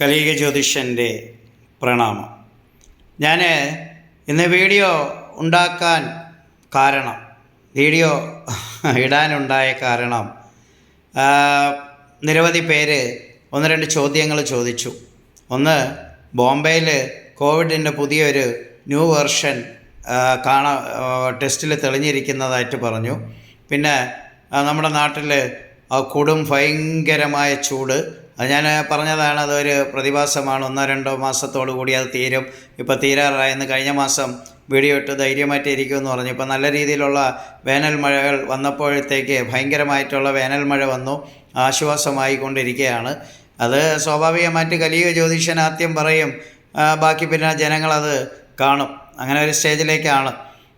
കലീക ജ്യോതിഷന്റെ പ്രണാമം. ഞാൻ ഇന്ന് വീഡിയോ ഉണ്ടാക്കാൻ കാരണം വീഡിയോ ഇടാനുണ്ടായ കാരണം നിരവധി പേര് ഒന്ന് രണ്ട് ചോദ്യങ്ങൾ ചോദിച്ചു. ഒന്ന് ബോംബെയിൽ കോവിഡിന്റെ പുതിയൊരു ന്യൂ വേർഷൻ കാണാ ടെസ്റ്റിൽ തെളിഞ്ഞിരിക്കുന്നതായിട്ട് പറഞ്ഞു. പിന്നെ നമ്മുടെ നാട്ടിൽ കൊടും ഭയങ്കരമായ ചൂട് അത് ഞാൻ പറഞ്ഞതാണ് അതൊരു പ്രതിഭാസമാണ്. ഒന്നോ രണ്ടോ മാസത്തോടു കൂടി അത് തീരും. ഇപ്പോൾ തീരാറായെന്ന് കഴിഞ്ഞ മാസം വീഡിയോ ഇട്ട് ധൈര്യമായിട്ട് ഇരിക്കുമെന്ന് പറഞ്ഞു. ഇപ്പോൾ നല്ല രീതിയിലുള്ള വേനൽ മഴകൾ വന്നപ്പോഴത്തേക്ക് ഭയങ്കരമായിട്ടുള്ള വേനൽ മഴ വന്നു. ആശ്വാസമായി കൊണ്ടിരിക്കുകയാണ് അത് സ്വാഭാവികമായിട്ട് കലിയുക ജ്യോതിഷൻ ആദ്യം പറയും ബാക്കി പിന്നെ ജനങ്ങളത് കാണും. അങ്ങനെ ഒരു സ്റ്റേജിലേക്കാണ്.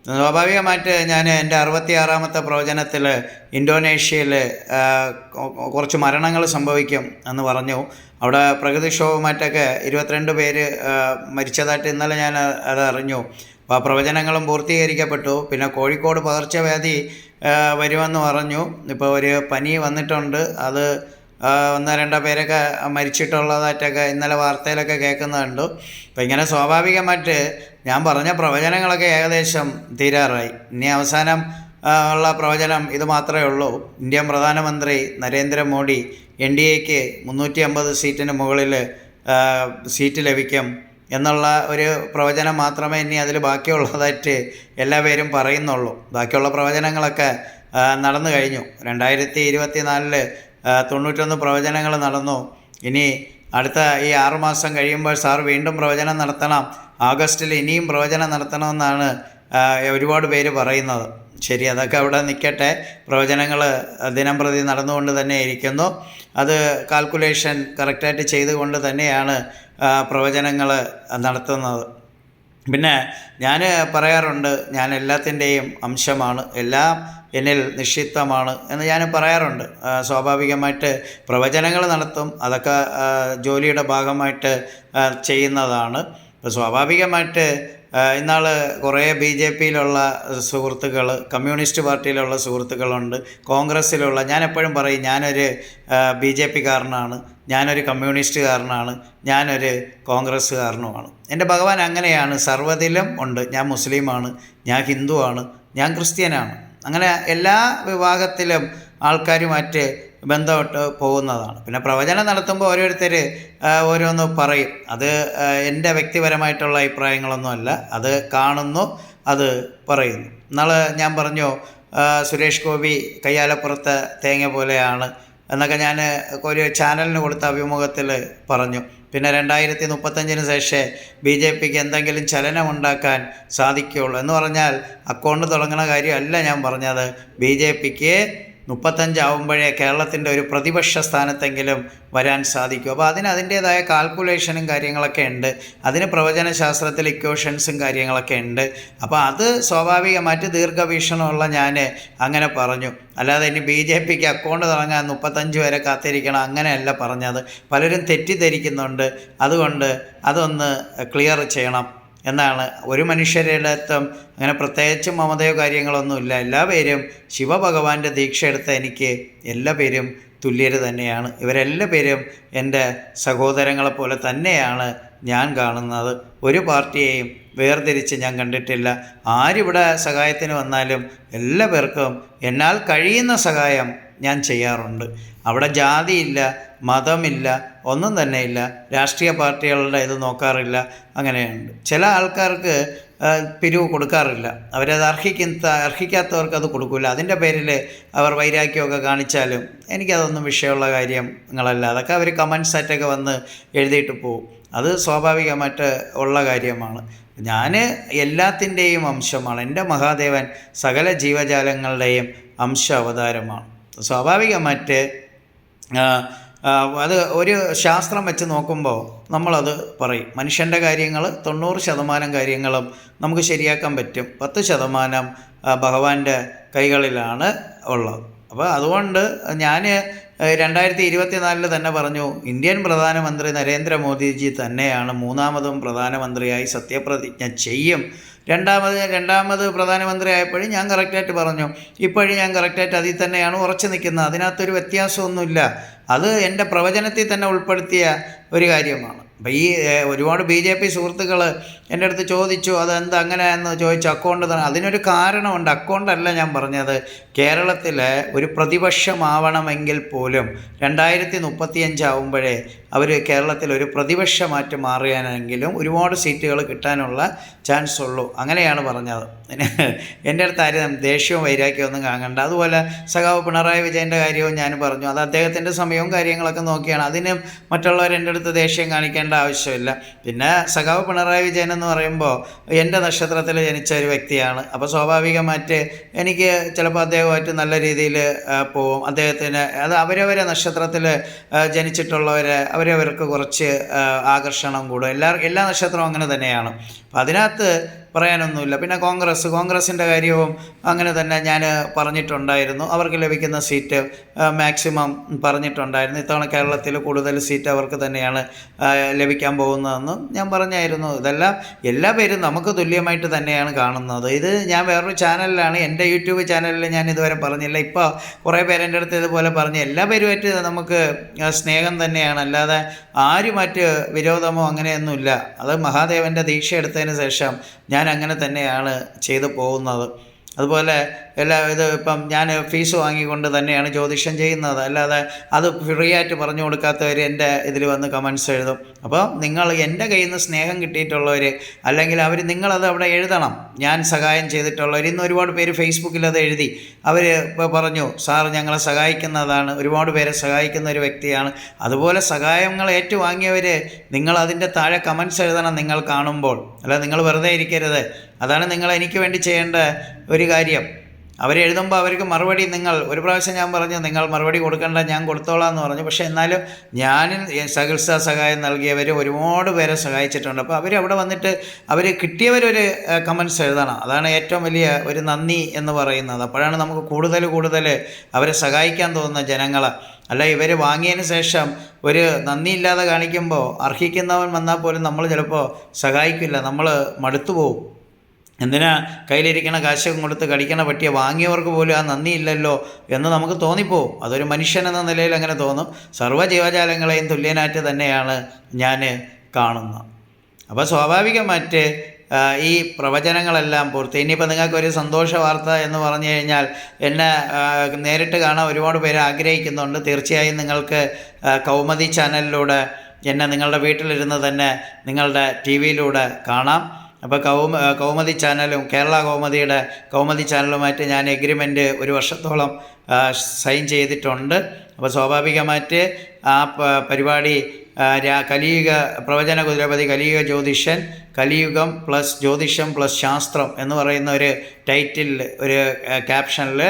സ്വാഭാവികമായിട്ട് ഞാൻ എന്റെ അറുപത്തി ആറാമത്തെ പ്രവചനത്തിൽ ഇന്തോനേഷ്യയിൽ കുറച്ച് മരണങ്ങൾ സംഭവിക്കും എന്ന് പറഞ്ഞു. അവിടെ പ്രകൃതിക്ഷോഭമായിട്ടൊക്കെ ഇരുപത്തിരണ്ട് പേര് മരിച്ചതായിട്ട് ഇന്നലെ ഞാൻ അത് അറിഞ്ഞു. അപ്പോൾ ആ പ്രവചനങ്ങളും പൂർത്തീകരിക്കപ്പെട്ടു. പിന്നെ കോഴിക്കോട് പകർച്ചവ്യാധി വരുമെന്ന് പറഞ്ഞു. ഇപ്പോൾ ഒരു പനി വന്നിട്ടുണ്ട്. അത് ഒന്നോ രണ്ടോ പേരൊക്കെ മരിച്ചിട്ടുള്ളതായിട്ടൊക്കെ ഇന്നലെ വാർത്തയിലൊക്കെ കേൾക്കുന്നുണ്ട്. അപ്പോൾ ഇങ്ങനെ സ്വാഭാവികമായിട്ട് ഞാൻ പറഞ്ഞ പ്രവചനങ്ങളൊക്കെ ഏകദേശം തീരാറായി. ഇനി അവസാനം ഉള്ള പ്രവചനം ഇത് മാത്രമേ ഉള്ളൂ. ഇന്ത്യൻ പ്രധാനമന്ത്രി നരേന്ദ്രമോദി എൻ ഡി എക്ക് മുന്നൂറ്റി അമ്പത് സീറ്റിന് മുകളിൽ സീറ്റ് ലഭിക്കും എന്നുള്ള ഒരു പ്രവചനം മാത്രമേ ഇനി അതിൽ ബാക്കിയുള്ളതായിട്ട് എല്ലാ പേരും പറയുന്നുള്ളൂ. ബാക്കിയുള്ള പ്രവചനങ്ങളൊക്കെ നടന്നു കഴിഞ്ഞു. രണ്ടായിരത്തി ഇരുപത്തി നാലിൽ തൊണ്ണൂറ്റൊന്ന് പ്രവചനങ്ങൾ നടന്നു. ഇനി അടുത്ത ഈ ആറുമാസം കഴിയുമ്പോൾ സാർ വീണ്ടും പ്രവചനം നടത്തണം. ആഗസ്റ്റിൽ ഇനിയും പ്രവചനം നടത്തണമെന്നാണ് ഒരുപാട് പേര് പറയുന്നത്. ശരി അതൊക്കെ അവിടെ നിൽക്കട്ടെ. പ്രവചനങ്ങൾ ദിനം പ്രതി നടന്നുകൊണ്ട് തന്നെ ഇരിക്കുന്നു. അത് കാൽക്കുലേഷൻ കറക്റ്റായിട്ട് ചെയ്തുകൊണ്ട് തന്നെയാണ് പ്രവചനങ്ങൾ നടത്തുന്നത്. പിന്നെ ഞാൻ പറയാറുണ്ട് ഞാൻ എല്ലാത്തിന്റെയും അംശമാണ് എല്ലാം എന്നിൽ നിക്ഷിപ്തമാണ് എന്ന് ഞാൻ പറയാറുണ്ട്. സ്വാഭാവികമായിട്ട് പ്രവചനങ്ങൾ നടത്തും അതൊക്കെ ജോലിയുടെ ഭാഗമായിട്ട് ചെയ്യുന്നതാണ്. അപ്പോൾ സ്വാഭാവികമായിട്ട് ഇന്നാൾ കുറേ ബി ജെ പിയിലുള്ള സുഹൃത്തുക്കൾ കമ്മ്യൂണിസ്റ്റ് പാർട്ടിയിലുള്ള സുഹൃത്തുക്കളുണ്ട് കോൺഗ്രസ്സിലുള്ള ഞാൻ എപ്പോഴും പറയും ഞാനൊരു ബി ജെ പിക്കാരനാണ് ഞാനൊരു കമ്മ്യൂണിസ്റ്റുകാരനാണ് ഞാനൊരു കോൺഗ്രസ്സുകാരനുമാണ്. എന്റെ ഭഗവാൻ അങ്ങനെയാണ് സർവതിലും ഉണ്ട് ഞാൻ മുസ്ലിമാണ് ഞാൻ ഹിന്ദുവാണ് ഞാൻ ക്രിസ്ത്യനാണ്. അങ്ങനെ എല്ലാ വിഭാഗത്തിലും ആൾക്കാരുമായിട്ട് ബന്ധപ്പെട്ട് പോകുന്നതാണ്. പിന്നെ പ്രവചനം നടത്തുമ്പോൾ ഓരോരുത്തർ ഓരോന്ന് പറയും. അത് എന്റെ വ്യക്തിപരമായിട്ടുള്ള അഭിപ്രായങ്ങളൊന്നുമല്ല. അത് കാണുന്നു അത് പറയുന്നു. എന്നാൽ ഞാൻ പറഞ്ഞു സുരേഷ് ഗോപി കയ്യാലപ്പുറത്തെ തേങ്ങ പോലെയാണ് എന്നൊക്കെ ഞാൻ ഒരു ചാനലിന് കൊടുത്ത അഭിമുഖത്തിൽ പറഞ്ഞു. പിന്നെ രണ്ടായിരത്തി മുപ്പത്തഞ്ചിന് ശേഷം ബി ജെ പിക്ക് എന്തെങ്കിലും ചലനമുണ്ടാക്കാൻ സാധിക്കുകയുള്ളൂ. എന്ന് പറഞ്ഞാൽ അക്കൗണ്ട് തുടങ്ങുന്ന കാര്യമല്ല ഞാൻ പറഞ്ഞത്. ബി ജെ പിക്ക് മുപ്പത്തഞ്ചാവുമ്പോഴേ കേരളത്തിന്റെ ഒരു പ്രതിപക്ഷ സ്ഥാനത്തെങ്കിലും വരാൻ സാധിക്കും. അപ്പോൾ അതിന് അതിന്റേതായ കാൽക്കുലേഷനും കാര്യങ്ങളൊക്കെ ഉണ്ട്. അതിന് പ്രവചന ശാസ്ത്രത്തിൽ ഇക്വേഷൻസും കാര്യങ്ങളൊക്കെ ഉണ്ട്. അപ്പോൾ അത് സ്വാഭാവികമായിട്ട് ദീർഘവീക്ഷണമുള്ള ഞാൻ അങ്ങനെ പറഞ്ഞു. അല്ലാതെ ഇനി ബി ജെ പിക്ക് അക്കൗണ്ട് തുടങ്ങാൻ മുപ്പത്തഞ്ച് വരെ കാത്തിരിക്കണം അങ്ങനെയല്ല പറഞ്ഞത്. പലരും തെറ്റിദ്ധരിക്കുന്നുണ്ട്. അതുകൊണ്ട് അതൊന്ന് ക്ലിയർ ചെയ്യണം. എന്നാണ്. ഒരു മനുഷ്യരുടെ അങ്ങനെ പ്രത്യേകിച്ച് മമതയോ കാര്യങ്ങളൊന്നുമില്ല എല്ലാ പേരും ശിവഭഗവാന്റെ ദീക്ഷ എനിക്ക് എല്ലാ പേരും തുല്യർ തന്നെയാണ്. ഇവരെല്ലാ പേരും എന്റെ സഹോദരങ്ങളെ പോലെ തന്നെയാണ് ഞാൻ കാണുന്നത്. ഒരു പാർട്ടിയെയും വേർതിരിച്ച് ഞാൻ കണ്ടിട്ടില്ല. ആരിവിടെ സഹായത്തിന് വന്നാലും എല്ലാ പേർക്കും എന്നാൽ കഴിയുന്ന സഹായം ഞാൻ ചെയ്യാറുണ്ട്. അവിടെ ജാതിയില്ല മതമില്ല ഒന്നും തന്നെ ഇല്ല രാഷ്ട്രീയ പാർട്ടികളുടെ ഇത് നോക്കാറില്ല അങ്ങനെയുണ്ട്. ചില ആൾക്കാർക്ക് പിരിവ് കൊടുക്കാറില്ല. അവരത് അർഹിക്കുന്ന അർഹിക്കാത്തവർക്ക് അത് കൊടുക്കില്ല അതിന്റെ പേരിൽ അവർ വൈരാഗ്യമൊക്കെ കാണിച്ചാലും എനിക്കതൊന്നും വിഷയമുള്ള കാര്യങ്ങളല്ല അതൊക്കെ അവർ കമൻസ് ആയിട്ടൊക്കെ വന്ന് എഴുതിയിട്ട് പോകും അത് സ്വാഭാവികമായിട്ട് ഉള്ള കാര്യമാണ്. ഞാൻ എല്ലാത്തിന്റെയും അംശമാണ്. എന്റെ മഹാദേവൻ സകല ജീവജാലങ്ങളുടെയും അംശ അവതാരമാണ്. സ്വാഭാവികമായിട്ട് അത് ഒരു ശാസ്ത്രം വെച്ച് നോക്കുമ്പോൾ നമ്മളത് പറയും. മനുഷ്യന്റെ കാര്യങ്ങൾ തൊണ്ണൂറ് ശതമാനം കാര്യങ്ങളും നമുക്ക് ശരിയാക്കാൻ പറ്റും. പത്ത് ശതമാനം ഭഗവാന്റെ കൈകളിലാണ് ഉള്ളത്. അപ്പോൾ അതുകൊണ്ട് ഞാൻ രണ്ടായിരത്തി ഇരുപത്തിനാലിൽ തന്നെ പറഞ്ഞു ഇന്ത്യൻ പ്രധാനമന്ത്രി നരേന്ദ്രമോദിജി തന്നെയാണ് മൂന്നാമതും പ്രധാനമന്ത്രിയായി സത്യപ്രതിജ്ഞ ചെയ്യും. രണ്ടാമത് രണ്ടാമത് പ്രധാനമന്ത്രി ആയപ്പോഴും ഞാൻ കറക്റ്റായിട്ട് പറഞ്ഞു. ഇപ്പോഴും ഞാൻ കറക്റ്റായിട്ട് അതിൽ തന്നെയാണ് ഉറച്ചു നിൽക്കുന്നത്. അതിനകത്തൊരു വ്യത്യാസമൊന്നുമില്ല. അത് എന്റെ പ്രവചനത്തിൽ തന്നെ ഉൾപ്പെടുത്തിയ ഒരു കാര്യമാണ്. അപ്പം ഈ ഒരുപാട് ബി ജെ പി സുഹൃത്തുക്കൾ എന്റെ അടുത്ത് ചോദിച്ചു അതെന്താ അങ്ങനെ? എന്ന് ചോദിച്ചു. അക്കൗണ്ട് തന്നെ അതിനൊരു കാരണമുണ്ട്. അക്കൗണ്ടല്ല ഞാൻ പറഞ്ഞത്. കേരളത്തിൽ ഒരു പ്രതിപക്ഷമാവണമെങ്കിൽ പോലും രണ്ടായിരത്തി മുപ്പത്തിയഞ്ചാവുമ്പോഴേ അവർ കേരളത്തിൽ ഒരു പ്രതിപക്ഷ മാറ്റം മാറിയാനെങ്കിലും ഒരുപാട് സീറ്റുകൾ കിട്ടാനുള്ള ചാൻസ് ഉള്ളൂ. അങ്ങനെയാണ് പറഞ്ഞത്. എന്റെ അടുത്ത് ആരും ദേഷ്യവും വൈരാഗ്യവും ഒന്നും കാണണ്ട. അതുപോലെ സഖാവ് പിണറായി വിജയന്റെ കാര്യവും ഞാൻ പറഞ്ഞു. അത് അദ്ദേഹത്തിന്റെ സമയവും കാര്യങ്ങളൊക്കെ നോക്കിയാണ്. അതിന് മറ്റുള്ളവർ എന്റെ അടുത്ത് ദേഷ്യം കാണിക്കേണ്ട ആവശ്യമില്ല. പിന്നെ സഖാവ് പിണറായി വിജയൻ എന്ന് പറയുമ്പോൾ എന്റെ നക്ഷത്രത്തിൽ ജനിച്ച ഒരു വ്യക്തിയാണ്. അപ്പോൾ സ്വാഭാവികമായിട്ട് എനിക്ക് ചിലപ്പോൾ അദ്ദേഹമായിട്ട് നല്ല രീതിയിൽ പോവും. അദ്ദേഹത്തിന് അത് അവരവരെ നക്ഷത്രത്തിൽ ജനിച്ചിട്ടുള്ളവർ അവരവർക്ക് കുറച്ച് ആകർഷണം കൂടും എല്ലാ എല്ലാ നക്ഷത്രവും അങ്ങനെ തന്നെയാണ്. അപ്പം അതിനകത്ത് പറയാനൊന്നുമില്ല. പിന്നെ കോൺഗ്രസ് കോൺഗ്രസിന്റെ കാര്യവും അങ്ങനെ തന്നെ ഞാൻ പറഞ്ഞിട്ടുണ്ടായിരുന്നു. അവർക്ക് ലഭിക്കുന്ന സീറ്റ് മാക്സിമം പറഞ്ഞിട്ടുണ്ടായിരുന്നു. ഇത്തവണ കേരളത്തിൽ കൂടുതൽ സീറ്റ് അവർക്ക് തന്നെയാണ് ലഭിക്കാൻ പോകുന്നതെന്നും ഞാൻ പറഞ്ഞായിരുന്നു. ഇതെല്ലാം എല്ലാ പേരും നമുക്ക് തുല്യമായിട്ട് തന്നെയാണ് കാണുന്നത്. ഇത് ഞാൻ വേറൊരു ചാനലിലാണ് എന്റെ യൂട്യൂബ് ചാനലിൽ ഞാൻ ഇതുവരെ പറഞ്ഞില്ല. ഇപ്പോൾ കുറേ പേര് എന്റെ അടുത്ത് ഇതുപോലെ പറഞ്ഞ് എല്ലാ പേരുമായിട്ട് നമുക്ക് സ്നേഹം തന്നെയാണ്. അല്ലാതെ ആരുമായിട്ട് വിരോധമോ അങ്ങനെയൊന്നുമില്ല. അത് മഹാദേവന്റെ ദീക്ഷ എടുത്തതിന് ശേഷം ഞാൻ അങ്ങനെ തന്നെയാണ് ചെയ്തു പോകുന്നത്. അതുപോലെ എല്ലാ ഇത് ഇപ്പം ഞാൻ ഫീസ് വാങ്ങിക്കൊണ്ട് തന്നെയാണ് ജ്യോതിഷം ചെയ്യുന്നത്. അല്ലാതെ അത് ഫ്രീ ആയിട്ട് പറഞ്ഞു കൊടുക്കാത്തവർ എന്റെ ഇതിൽ വന്ന് കമൻസ് എഴുതും. അപ്പോൾ നിങ്ങൾ എന്റെ കയ്യിൽ നിന്ന് സ്നേഹം കിട്ടിയിട്ടുള്ളവർ അല്ലെങ്കിൽ അവർ നിങ്ങളത് അവിടെ എഴുതണം. ഞാൻ സഹായം ചെയ്തിട്ടുള്ളവർ ഇന്ന് ഒരുപാട് പേര് ഫേസ്ബുക്കിൽ അത് എഴുതി. അവർ പറഞ്ഞു സാർ ഞങ്ങളെ സഹായിക്കുന്നതാണ്. ഒരുപാട് പേരെ സഹായിക്കുന്ന ഒരു വ്യക്തിയാണ്. അതുപോലെ സഹായങ്ങൾ ഏറ്റുവാങ്ങിയവർ നിങ്ങൾ അതിന്റെ താഴെ കമൻസ് എഴുതണം നിങ്ങൾ കാണുമ്പോൾ. അല്ല നിങ്ങൾ വെറുതെ ഇരിക്കരുത്. അതാണ് നിങ്ങൾ എനിക്ക് വേണ്ടി ചെയ്യേണ്ട ഒരു കാര്യം. അവരെഴുതുമ്പോൾ അവർക്ക് മറുപടി നിങ്ങൾ ഒരു പ്രാവശ്യം ഞാൻ പറഞ്ഞു നിങ്ങൾ മറുപടി കൊടുക്കേണ്ട ഞാൻ കൊടുത്തോളാം എന്ന് പറഞ്ഞു. പക്ഷേ എന്നാലും ഞാനും ചികിത്സാ സഹായം നൽകിയവർ ഒരുപാട് പേരെ സഹായിച്ചിട്ടുണ്ട്. അപ്പോൾ അവർ അവിടെ വന്നിട്ട് അവർ കിട്ടിയവരൊരു കമൻസ് എഴുതണം. അതാണ് ഏറ്റവും വലിയ ഒരു നന്ദി എന്ന് പറയുന്നത്. അപ്പോഴാണ് നമുക്ക് കൂടുതൽ കൂടുതൽ അവരെ സഹായിക്കാൻ തോന്നുന്ന ജനങ്ങൾ അല്ല ഇവർ വാങ്ങിയതിന് ശേഷം ഒരു നന്ദിയില്ലാതെ കാണിക്കുമ്പോൾ അർഹിക്കുന്നവൻ വന്നാൽ പോലും നമ്മൾ ചിലപ്പോൾ സഹായിക്കില്ല. നമ്മൾ മടുത്തു പോകും എന്തിനാ കയ്യിലിരിക്കണ കാശും കൊടുത്ത് കടിക്കണ പട്ടിയെ വാങ്ങിയവർക്ക് പോലും ആ നന്ദി ഇല്ലല്ലോ എന്ന് നമുക്ക് തോന്നിപ്പോ. അതൊരു മനുഷ്യൻ എന്ന നിലയിൽ അങ്ങനെ തോന്നും. സർവ ജീവജാലങ്ങളെയും തുല്യനായിട്ട് തന്നെയാണ് ഞാൻ കാണുന്നത് അപ്പോൾ സ്വാഭാവികമായിട്ട് ഈ പ്രവചനങ്ങളെല്ലാം പൂർത്തി. ഇനിയിപ്പോൾ നിങ്ങൾക്ക് ഒരു സന്തോഷ വാർത്ത എന്ന് പറഞ്ഞു കഴിഞ്ഞാൽ എന്നെ നേരിട്ട് കാണാൻ ഒരുപാട് പേര് ആഗ്രഹിക്കുന്നുണ്ട്. തീർച്ചയായും നിങ്ങൾക്ക് കൗമദി ചാനലിലൂടെ എന്നെ നിങ്ങളുടെ വീട്ടിലിരുന്ന് തന്നെ നിങ്ങളുടെ ടി വിയിലൂടെ കാണാം. അപ്പോൾ കൗമ കൗമതി ചാനലും കേരള കൗമദിയുടെ കൗമദി ചാനലുമായിട്ട് ഞാൻ എഗ്രിമെന്റ് ഒരു വർഷത്തോളം സൈൻ ചെയ്തിട്ടുണ്ട്. അപ്പോൾ സ്വാഭാവികമായിട്ട് ആ പരിപാടി കലിയുഗ പ്രവചന കുതിരപതി കലിയുഗ ജ്യോതിഷൻ കലിയുഗം പ്ലസ് ജ്യോതിഷം പ്ലസ് ശാസ്ത്രം എന്ന് പറയുന്ന ഒരു ടൈറ്റിൽ ഒരു ക്യാപ്ഷനിൽ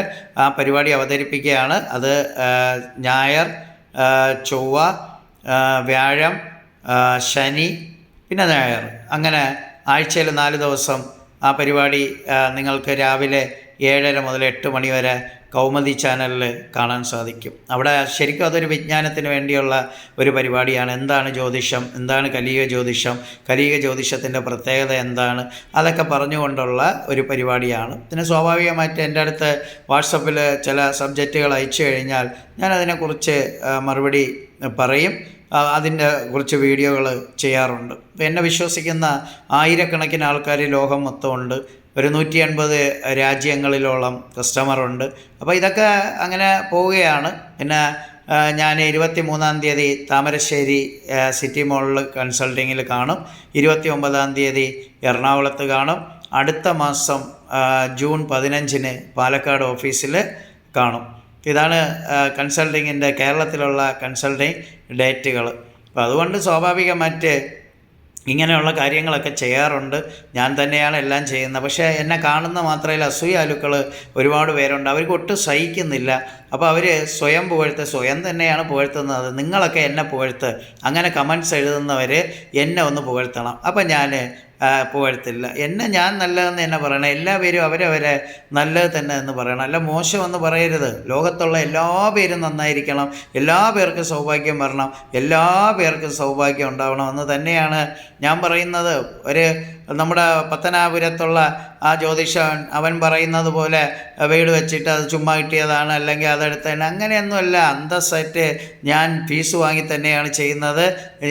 ആ പരിപാടി അവതരിപ്പിക്കുകയാണ്. അത് ഞായർ ചൊവ്വ വ്യാഴം ശനി പിന്നെ ഞായർ. അങ്ങനെ ആഴ്ചയിൽ നാല് ദിവസം ആ പരിപാടി നിങ്ങൾക്ക് രാവിലെ ഏഴര മുതൽ എട്ട് മണി വരെ കൗമുദി ചാനലിൽ കാണാൻ സാധിക്കും. അവിടെ ശരിക്കും അതൊരു വിജ്ഞാനത്തിന് വേണ്ടിയുള്ള ഒരു പരിപാടിയാണ്. എന്താണ് ജ്യോതിഷം? എന്താണ് കലിക ജ്യോതിഷം? കലിക ജ്യോതിഷത്തിന്റെ പ്രത്യേകത എന്താണ്? അതൊക്കെ പറഞ്ഞുകൊണ്ടുള്ള ഒരു പരിപാടിയാണ്. പിന്നെ സ്വാഭാവികമായിട്ട് എന്റെ അടുത്ത് വാട്സപ്പിൽ ചില സബ്ജക്റ്റുകൾ അയച്ചു കഴിഞ്ഞാൽ ഞാൻ അതിനെക്കുറിച്ച് മറുപടി പറയും. അതിന്റെ കുറച്ച് വീഡിയോകൾ ചെയ്യാറുണ്ട്. എന്നെ വിശ്വസിക്കുന്ന ആയിരക്കണക്കിന് ആൾക്കാർ ലോകം മൊത്തമുണ്ട്. ഒരു നൂറ്റി അൻപത് രാജ്യങ്ങളിലോളം കസ്റ്റമറുണ്ട് അപ്പോൾ ഇതൊക്കെ അങ്ങനെ പോവുകയാണ്. പിന്നെ ഞാൻ ഇരുപത്തി മൂന്നാം തീയതി താമരശ്ശേരി സിറ്റി മോളിൽ കൺസൾട്ടിങ്ങിൽ കാണും. ഇരുപത്തി ഒമ്പതാം തീയതി എറണാകുളത്ത് കാണും. അടുത്ത മാസം ജൂൺ പതിനഞ്ചിന് പാലക്കാട് ഓഫീസിൽ കാണും. ഇതാണ് കൺസൾട്ടിങ്ങിന്റെ കേരളത്തിലുള്ള കൺസൾട്ടിങ് ഡേറ്റുകൾ അപ്പോൾ അതുകൊണ്ട് സ്വാഭാവികമായിട്ട് ഇങ്ങനെയുള്ള കാര്യങ്ങളൊക്കെ ചെയ്യാറുണ്ട്. ഞാൻ തന്നെയാണ് എല്ലാം ചെയ്യുന്നത്. പക്ഷേ എന്നെ കാണുന്ന മാത്രമല്ല അസൂയാലുക്കൾ ഒരുപാട് പേരുണ്ട്. അവർക്ക് ഒട്ടും സഹിക്കുന്നില്ല. അപ്പോൾ അവർ സ്വയം പുകഴ്ത്ത് സ്വയം തന്നെയാണ് പുകഴ്ത്തുന്നത്. നിങ്ങളൊക്കെ എന്നെ പുകഴ്ത്ത്. അങ്ങനെ കമൻസ് എഴുതുന്നവർ എന്നെ ഒന്ന് പുകഴ്ത്തണം. അപ്പം ഞാൻ പുകഴ്ത്തില്ല എന്നെ ഞാൻ നല്ലതെന്ന് എന്നെ പറയണം. എല്ലാവരും അവരവരെ നല്ലത് തന്നെ എന്ന് പറയണം. അല്ല മോശമെന്ന് പറയരുത്. ലോകത്തുള്ള എല്ലാ പേരും നന്നായിരിക്കണം. എല്ലാ പേർക്കും സൗഭാഗ്യം വരണം. എല്ലാ പേർക്കും സൗഭാഗ്യം ഉണ്ടാവണം എന്ന് തന്നെയാണ് ഞാൻ പറയുന്നത്. ഒരു നമ്മുടെ പത്തനാപുരത്തുള്ള ആ ജ്യോതിഷൻ അവൻ പറയുന്നത് പോലെ വീട് വെച്ചിട്ട് അത് ചുമ്മാ കിട്ടിയതാണ് അല്ലെങ്കിൽ അതെടുത്തതാണ് അങ്ങനെയൊന്നുമല്ല അന്തസ്സായിട്ട് ഞാൻ ഫീസ് വാങ്ങി തന്നെയാണ് ചെയ്യുന്നത്.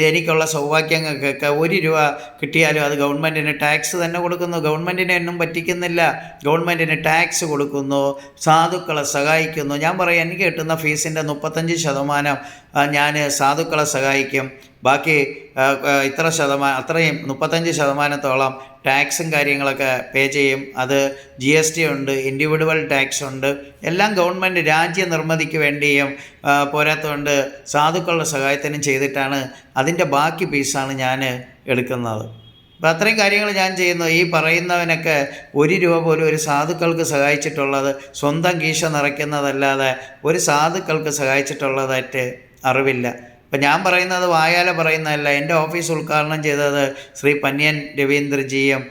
എനിക്കുള്ള സൗഭാഗ്യങ്ങൾക്കൊക്കെ ഒരു രൂപ കിട്ടിയാലും അത് ഗവൺമെന്റിന് ടാക്സ് തന്നെ കൊടുക്കുന്നു. ഗവൺമെന്റിനെ ഒന്നും പറ്റിക്കുന്നില്ല. ഗവൺമെന്റിന് ടാക്സ് കൊടുക്കുന്നു സാധുക്കളെ സഹായിക്കുന്നു. ഞാൻ പറയാം എനിക്ക് കിട്ടുന്ന ഫീസിന്റെ മുപ്പത്തഞ്ച് ശതമാനം ഞാൻ സാധുക്കളെ സഹായിക്കും. ബാക്കി ഇത്ര ശതമാനം അത്രയും മുപ്പത്തഞ്ച് ശതമാനത്തോളം ടാക്സും കാര്യങ്ങളൊക്കെ പേ ചെയ്യും. അത് ജി എസ് ടി ഉണ്ട് ഇൻഡിവിജ്വൽ ടാക്സ് ഉണ്ട്. എല്ലാം ഗവൺമെന്റ് രാജ്യ നിർമ്മിതിക്ക് വേണ്ടിയും പോരാത്തതുകൊണ്ട് സാധുക്കളുടെ സഹായത്തിനും ചെയ്തിട്ടാണ് അതിന്റെ ബാക്കി പീസാണ് ഞാൻ എടുക്കുന്നത്. അപ്പോൾ അത്രയും കാര്യങ്ങൾ ഞാൻ ചെയ്യുന്നു. ഈ പറയുന്നവനൊക്കെ ഒരു രൂപ പോലും ഒരു സാധുക്കൾക്ക് സഹായിച്ചിട്ടുള്ളത് സ്വന്തം കീശ നിറയ്ക്കുന്നതല്ലാതെ ഒരു സാധുക്കൾക്ക് സഹായിച്ചിട്ടുള്ളതായിട്ട് അറിവില്ല. ഇപ്പം ഞാൻ പറയുന്നത് വായാല പറയുന്നതല്ല. എന്റെ ഓഫീസ് ഉദ്ഘാടനം ചെയ്തത് ശ്രീ പന്യൻ രവീന്ദ്രജിയും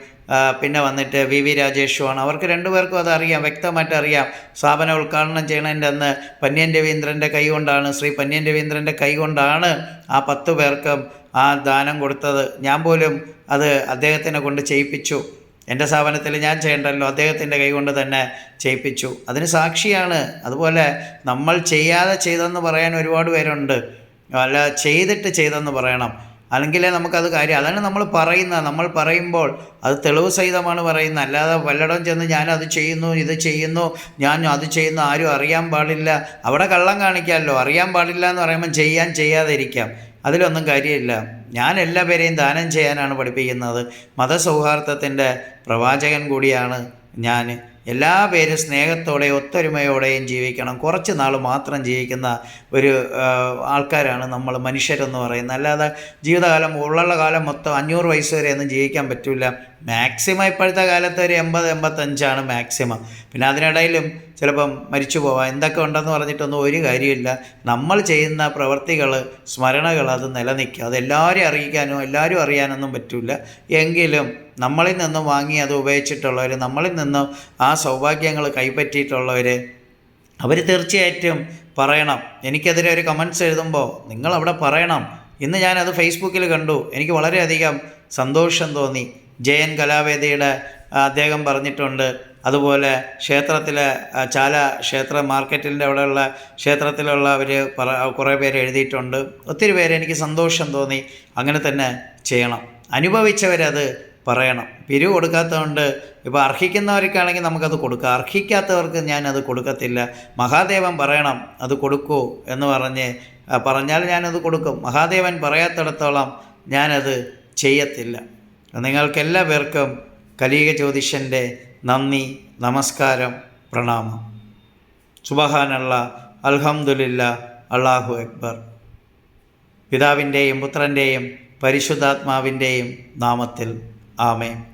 പിന്നെ വന്നിട്ട് വി വി രാജേഷുമാണ്. അവർക്ക് രണ്ടുപേർക്കും അതറിയാം വ്യക്തമായിട്ട് അറിയാം. സ്ഥാപനം ഉദ്ഘാടനം ചെയ്യണതിന്റെ അന്ന് പന്യൻ രവീന്ദ്രന്റെ കൈ കൊണ്ടാണ് ശ്രീ പന്യൻ രവീന്ദ്രന്റെ കൈ കൊണ്ടാണ് ആ പത്ത് പേർക്കും ആ ദാനം കൊടുത്തത്. ഞാൻ പോലും അത് അദ്ദേഹത്തിനെ കൊണ്ട് ചെയ്യിപ്പിച്ചു. എന്റെ സ്ഥാപനത്തിൽ ഞാൻ ചെയ്യണ്ടല്ലോ അദ്ദേഹത്തിന്റെ കൈ കൊണ്ട് തന്നെ ചെയ്യിപ്പിച്ചു. അതിന് സാക്ഷിയാണ്. അതുപോലെ നമ്മൾ ചെയ്യാതെ ചെയ്തെന്ന് പറയാൻ ഒരുപാട് പേരുണ്ട്. അല്ല ചെയ്തിട്ട് ചെയ്തെന്ന് പറയണം. അല്ലെങ്കിലേ നമുക്കത് കാര്യം അതാണ് നമ്മൾ പറയുന്നത് നമ്മൾ പറയുമ്പോൾ അത് തെളിവ് സഹിതമാണ് പറയുന്നത്. അല്ലാതെ വല്ലടം ചെന്ന് ഞാനത് ചെയ്യുന്നു ഇത് ചെയ്യുന്നു ഞാൻ അത് ചെയ്യുന്നു ആരും അറിയാൻ പാടില്ല. അവിടെ കള്ളം കാണിക്കാമല്ലോ. അറിയാൻ പാടില്ല എന്ന് പറയുമ്പോൾ ചെയ്യാൻ ചെയ്യാതിരിക്കാം. അതിലൊന്നും കാര്യമില്ല. ഞാൻ എല്ലാ പേരെയും ദാനം ചെയ്യാനാണ് പഠിപ്പിക്കുന്നത്. മതസൗഹാർദ്ദത്തിന്റെ പ്രവാചകൻ കൂടിയാണ് ഞാൻ. എല്ലാ പേരും സ്നേഹത്തോടെ ഒത്തൊരുമയോടെയും ജീവിക്കണം. കുറച്ച് നാൾ മാത്രം ജീവിക്കുന്ന ഒരു ആൾക്കാരാണ് നമ്മൾ മനുഷ്യരെന്ന് പറയുന്നത്. അല്ലാതെ ജീവിതകാലം ഉള്ള കാലം മൊത്തം അഞ്ഞൂറ് വയസ്സ് വരെയൊന്നും ജീവിക്കാൻ പറ്റില്ല മാക്സിമം ഇപ്പോഴത്തെ കാലത്ത് ഒരു എൺപത് എൺപത്തഞ്ചാണ് മാക്സിമം. പിന്നെ അതിനിടയിലും ചിലപ്പം മരിച്ചു പോവാം. എന്തൊക്കെ ഉണ്ടെന്ന് പറഞ്ഞിട്ടൊന്നും ഒരു കാര്യമില്ല. നമ്മൾ ചെയ്യുന്ന പ്രവൃത്തികൾ സ്മരണകൾ അത് നിലനിൽക്കുക അത് എല്ലാവരും അറിയിക്കാനോ എല്ലാവരും അറിയാനൊന്നും പറ്റില്ല എങ്കിലും നമ്മളിൽ നിന്നും വാങ്ങി അത് ഉപയോഗിച്ചിട്ടുള്ളവർ നമ്മളിൽ നിന്നും ആ സൗഭാഗ്യങ്ങൾ കൈപ്പറ്റിയിട്ടുള്ളവർ അവർ തീർച്ചയായിട്ടും പറയണം. എനിക്കെതിരെ ഒരു കമൻസ് എഴുതുമ്പോൾ നിങ്ങൾ അവിടെ പറയണം. ഇന്ന് ഞാനത് ഫേസ്ബുക്കിൽ കണ്ടു. എനിക്ക് വളരെയധികം സന്തോഷം തോന്നി. ജയൻ കലാവേദിയുടെ അദ്ദേഹം പറഞ്ഞിട്ടുണ്ട്. അതുപോലെ ക്ഷേത്രത്തിലെ ചാല ക്ഷേത്ര മാർക്കറ്റിന്റെ അവിടെയുള്ള ക്ഷേത്രത്തിലുള്ള അവർ പറ കുറേ പേര് എഴുതിയിട്ടുണ്ട്. ഒത്തിരി പേര് എനിക്ക് സന്തോഷം തോന്നി. അങ്ങനെ തന്നെ ചെയ്യണം. അനുഭവിച്ചവരത് പറയണം. പിരിവ് കൊടുക്കാത്തതുകൊണ്ട് ഇപ്പോൾ അർഹിക്കുന്നവർക്കാണെങ്കിൽ നമുക്കത് കൊടുക്കാം. അർഹിക്കാത്തവർക്ക് ഞാനത് കൊടുക്കത്തില്ല. മഹാദേവൻ പറയണം അത് കൊടുക്കൂ എന്ന് പറഞ്ഞ് പറഞ്ഞാൽ ഞാനത് കൊടുക്കും. മഹാദേവൻ പറയാത്തിടത്തോളം ഞാനത് ചെയ്യത്തില്ല. നിങ്ങൾക്കെല്ലാ പേർക്കും കലീക ജ്യോതിഷന്റെ നന്ദി നമസ്കാരം പ്രണാമം. സുബഹാനുള്ള അൽഹംദുലില്ല അള്ളാഹു അക്ബർ. പിതാവിന്റെയും പുത്രന്റെയും പരിശുദ്ധാത്മാവിന്റെയും നാമത്തിൽ ആമേൻ.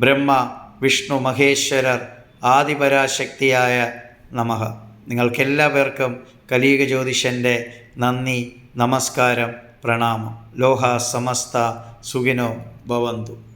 ബ്രഹ്മ വിഷ്ണു മഹേശ്വരർ ആദിപരാശക്തിയായ നമഃ. നിങ്ങൾക്കെല്ലാവർക്കും കലീക ജ്യോതിഷന്റെ നന്ദി നമസ്കാരം പ്രണാമം. ലോഹ സമസ്ത സുഖിനോ ഭവന്തു.